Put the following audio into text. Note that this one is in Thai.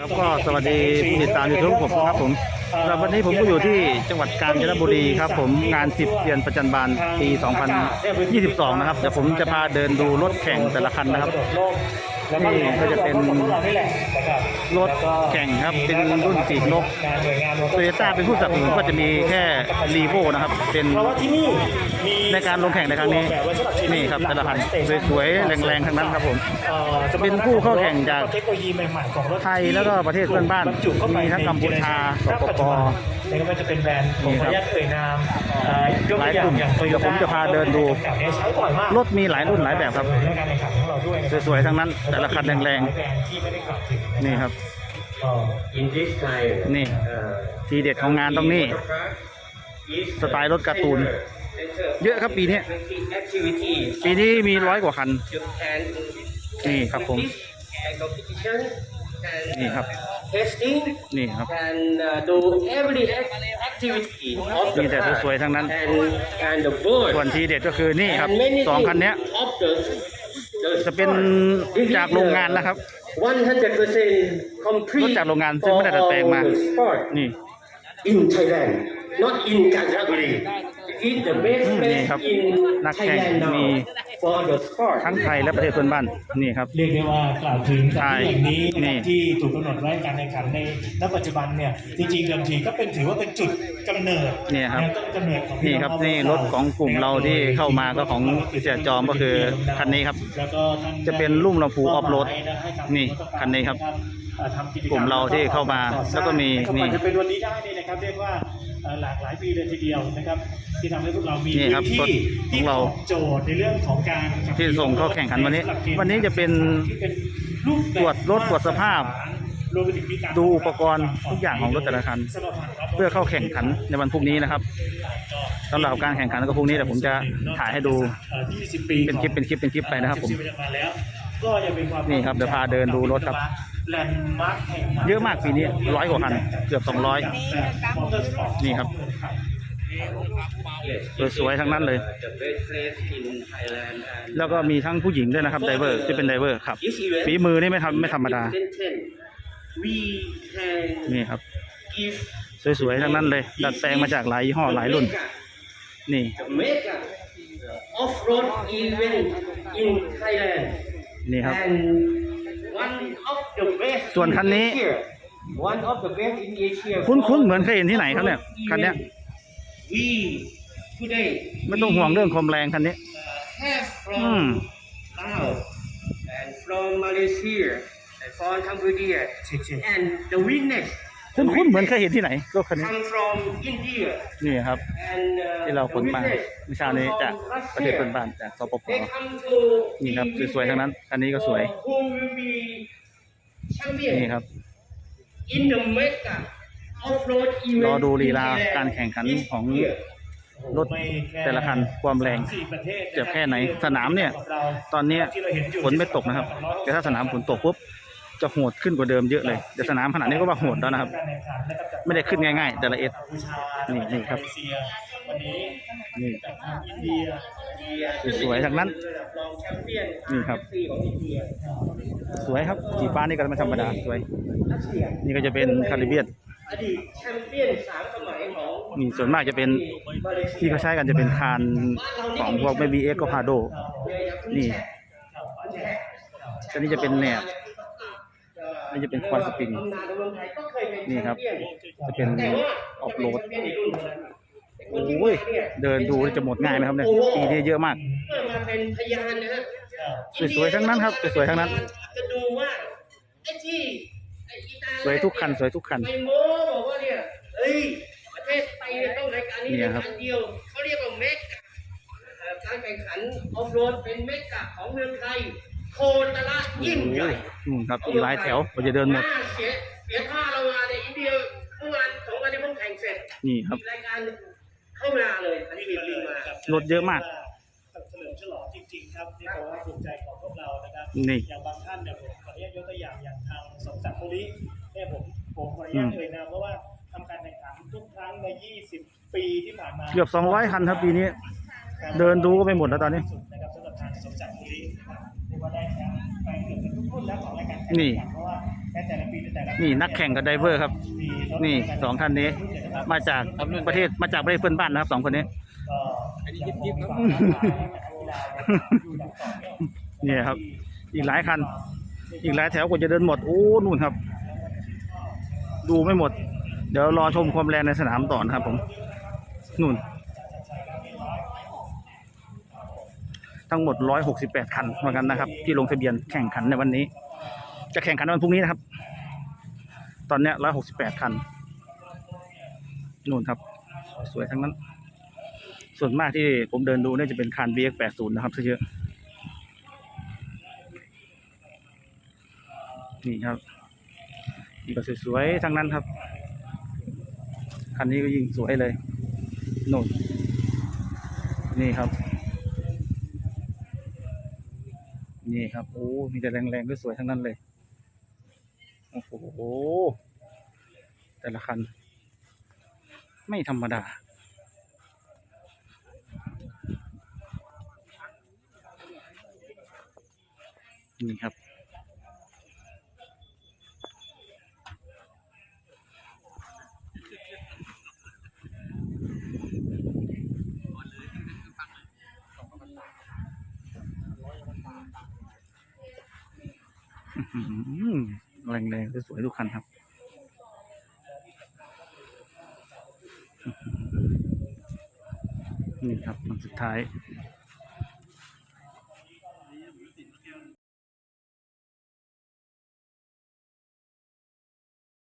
ครับก็สวัสดีผู้ติดตามยูทูบผมนะครับผมสำหรับวันนี้ผมก็อยู่ที่จังหวัดกาญจนบุรีครับ ผมงานสิบเดือนประจันบานปี 2022 นะครับเดี๋ยวผมจะพาเดินดูรถแข่งแต่ละคันนะครับ นี่ก็จะเป็นรถแข่งครับ เป็นรุ่นปีกนกโตโยต้าเป็นผู้สนับสนุนก็จะมีแค่รีโวนะครับ เป็นในการลงแข่งในครั้งนี้ นี่ครับแต่ละคันสวยๆแรงๆทั้งนั้นครับผม เป็นผู้เข้าแข่งจากเทคโนโลยีใหม่ๆของรถไทยแล้วก็ประเทศเพื่อนบ้าน มีทั้งกัมพูชาสปปแล้วก็มันจะเป็นแบรนด์ผมขอคอรับนุญาตเอ่ยนามเอ่อยกหตัลายวอย่ากลุ่งมเดี๋ยวผมจะพาเดินดู รถมีหลายรุ่นหลายแบบครับ สวยๆทั้งนั้นแต่ละคันแรงหลายแบรนด์ที่ไม่ได้กล่าวถึงๆนี่ครับเอ่อ In this time, นี่ uh, ทีเด็ดของงานต้องนี่ is สไตล์รถการ์ตูน เยอะครับปีนี้ activity ปีนี้มีร้อยกว่าคัน Japan นี่ครับผม and competition นี่ครับ testing นี่ครับ and uh, do every act- activity of มี the แต่ car สวยๆทั้งนั้น and and the board ส่วนทีเด็ดก็คือนี่ครับ and many สองคันเนี้ จะเป็นจากโรงงานนะครับ100% complete รถจากโรงงานซึ่งไม่ได้ดัดแปลงมา for all the sport นี่ in Thailand not in Kanchanaburi it is the best อืมนี่ place ครับ in นักแข่ง Thailand มี now for the sport ทั้งไทยและประเทศเพื่อนบ้านนี่ครับ เรียกได้ว่ากล่าวถึงสถานที่แห่งนี้นะคนี่รับที่ถูกกำหนดไว้การแข่งขันในณปัจจุบันเนี่ยจริงๆเดิมทีก็เป็นถือว่าเป็นจุดกำเนิดเนี่ยครับะต้นกำเนิดของนี่ครับนี่รถของกลุ่มเราที่เข้ามาก็ของเสียจอมก็คือคันนี้ครับ แล้วก็ท่านจะเป็นลุ่มลำพูออฟโรดนี่คันนี้ครับอ่า ทำจกลุ่มเราที่เข้ามาแล้วก็มีนี่นี่จะเป็นวันนี้ได้นี่นะครับเรียกว่าเอ่อหลากหลายปีเลยทีเดียวนะครับ ที่ทำให้พวกเรามีนี่ครับพื้นที่รถของที่เราตอบโจทย์ในเรื่องของการขับขี่ที่ส่งเข้าแข่งขันวันนี้ใสำหรับเกมวันนี้จะเป็นที่เป็นรูปแบบตรวจรถตรวจสภาพรวมไปถึงมีการดูอุปกรณ์ทุกอย่างของรถแต่ละคันเพื่อเข้าแข่งขันในวันพรุ่งนี้นะครับสำหรับการแข่งขันก็พรุ่งนี้แต่ผมจะถ่ายให้ดู เอ่อ20ปีเป็นคลิปเป็นคลิปเป็นคลิปไปนะครับผม14ปีมาแล้วก็ยังเป็นความนี่ครับเดี๋ยวพาเดินดูรถครับ แลนด์มาร์คแห่งใหเยอะมากปีนี้ร้อยกว่าคัน เกือบ200นี่ครับสวยๆทั้งนั้นเลย the best place in Thailand and แล้วก็มีทั้งผู้หญิงด้วยนะครับไดเวอร์ที่เป็นไดเวอร์ครับ this event ฝีมือนี่ไม่ทำไม่ธรรมดา we can นี่ครับ give สวยๆทั้งนั้นเลย ดัดแปลงมาจากหลายยี่ห้อหลายรุ่น นี่ the mega off-road event in Thailand นี่ครับ and one of the best ส่วนคันนี้ in Asia. one of the best in Asia คุ้นๆเหมือนเคยเห็นที่ไหนครับเนี่ยคันเนี้ย we today ไม่ต้องห่วงเรื่องความแรงคันนี้ have อืม from Laos and from Malaysia and from Cambodia เช็ค and the witness คุ้นๆเหมือนเคยเห็นที่ไหนรถคันนี้ come from India นี่ครับ and uh, ที่เราขนมา the witness วิชานี้ come จาก from ประเทศ Russia. เพื่อนบ้านจากสปป They come to นี่ครับสวยๆทั้งนั้นคันนี้ก็สวย who will be champion นี่ครับ in the mega off-road event รอดูลีลา in Thailand การแข่งขัน this ของ year. รถแต่ละคันความแรงสี่ประเทศจะแค่ไหนสนามเนี่ย ตอนเนี้ยฝนไม่ตกนะครับ แต่ถ้าสนามฝนตกปุ๊บ จะโหดขึ้นกว่าเดิมเยอะเลยแต่สนามขนาดนี้ก็ว่าโหดแล้วนะครับ ไม่ได้ขึ้นง่ายๆ แต่ละเอ็ดนี่นี่ครับนี่สวยๆทั้งนั้นนี่ครับ สวยครับสีฟ้านี่ก็ไม่ธรรมดาสวย นี่ก็จะเป็นคาริเบียนอดีตแชมเปี้ยนสามสมัยของนี่ส่วนมากจะเป็นที่เขาใช้กันจะเป็นคานของพวกไม่บีเอ็กก็พาโด นี่อันนี้จะเป็นแหนบ นี่จะเป็นควายสปริงตำนานในเมืองไทยก็เคยเป็นนี่ครับแชมเปี้ยนจะเป็นแต่ว่าออฟโรดแชมเปี้ยนในรุ่นนั้นแต่คนที่โอ้ยมาเนี่ยเดินดูจะหมดง่ายไหมครับเนี่ยปีนี้เยอะมากเพื่อมาเป็นพยานนะฮะสวยๆทั้งนั้นครับสวยๆทั้งนั้นจะดูว่าไอ้ที่ไอ้อีตาสวยทุกคันสวยทุกคันไปโม้บอกว่าเนี่ยเฮ้ยประเทศไทยเนี่ยต้องรายการนี้เนี่รายยครับการเดียวเขาเรียกว่าเมกะเอ่อการแข่งขันออฟโรดเป็นเมกะของเมืองไทย โคตรละยิ่งใหญ่นู่นครับอีกหลายแถวเราจะเดินหมดาเสียเสียท่าเรามาในอินเดียเมื่อวานสองวันที่เพิ่งแข่งเสร็จนี่ครับรายการเข้ามาเลยอันนี้มีลิงก์มาครับรถเยอะมาก เฉลิมฉลองจริงๆครับที่บอกว่าภูมิใจของพวกเรานะครับนี่อย่างบางท่านเนี่ยผมขออนุญาตยกตัวอย่างอย่างทางสมศักดิ์ภูริเนี่ยผมผมขออนุญาตเอ่ยนามเพราะว่าทำการแข่งขันทุกครั้งใน 20 ปีที่ผ่านมาเกือบ200คันครับปีนี้ เดินดูก็ไม่หมดแล้วตอนนี้ สุดนะครับสำหรับทางสมศักดิ์ภูรินะครับเรียกว่าได้แชมป์ไปเกือบทุกรุ่นแล้วของรายการแข่งนี่ขันเพราะว่าในแต่ละปีในแต่ละนี่นักแข่งกับไดเวอร์ครับมีรถนี่สองท่านนี้ มาจากประเทศมาจากประเทศเพื่อนบ้านนะครับสองคนนี้ก็ยังคงมีความท้าทายให้กับนักกีฬาอยู่อย่างต่อเนื่องเนี่ยครับ อีกหลายคัน อีกหลายแถวกว่าจะเดินหมด โอ้นู่นครับ ดูไม่หมด เดี๋ยวรอชมความแรงในสนามต่อนะครับผมนู่น ทั้งหมด 168 คันเหมือนกันนะครับ ที่ลงทะเบียนแข่งขันในวันนี้ จะแข่งขันวันพรุ่งนี้นะครับ ตอนนี้ย168คันนู่นครับ สวยทั้งนั้น ส่วนมากที่ผมเดินดูเนี่ยจะเป็นคัน BX80 นะครับซะเยอะนี่ครับนี่ก็สวยๆทั้งนั้นครับ คันนี้ก็ยิ่งสวยเลยโน่นนี่ครับ นี่ครับ โอ้ มีแต่แรงๆก็สวยทั้งนั้นเลย โอ้โห แต่ละคัน ไม่ธรรมดา นี่ครับอื้อหือ แรงๆสวยๆทุกคันครับนี่ครับมันสุดท้าย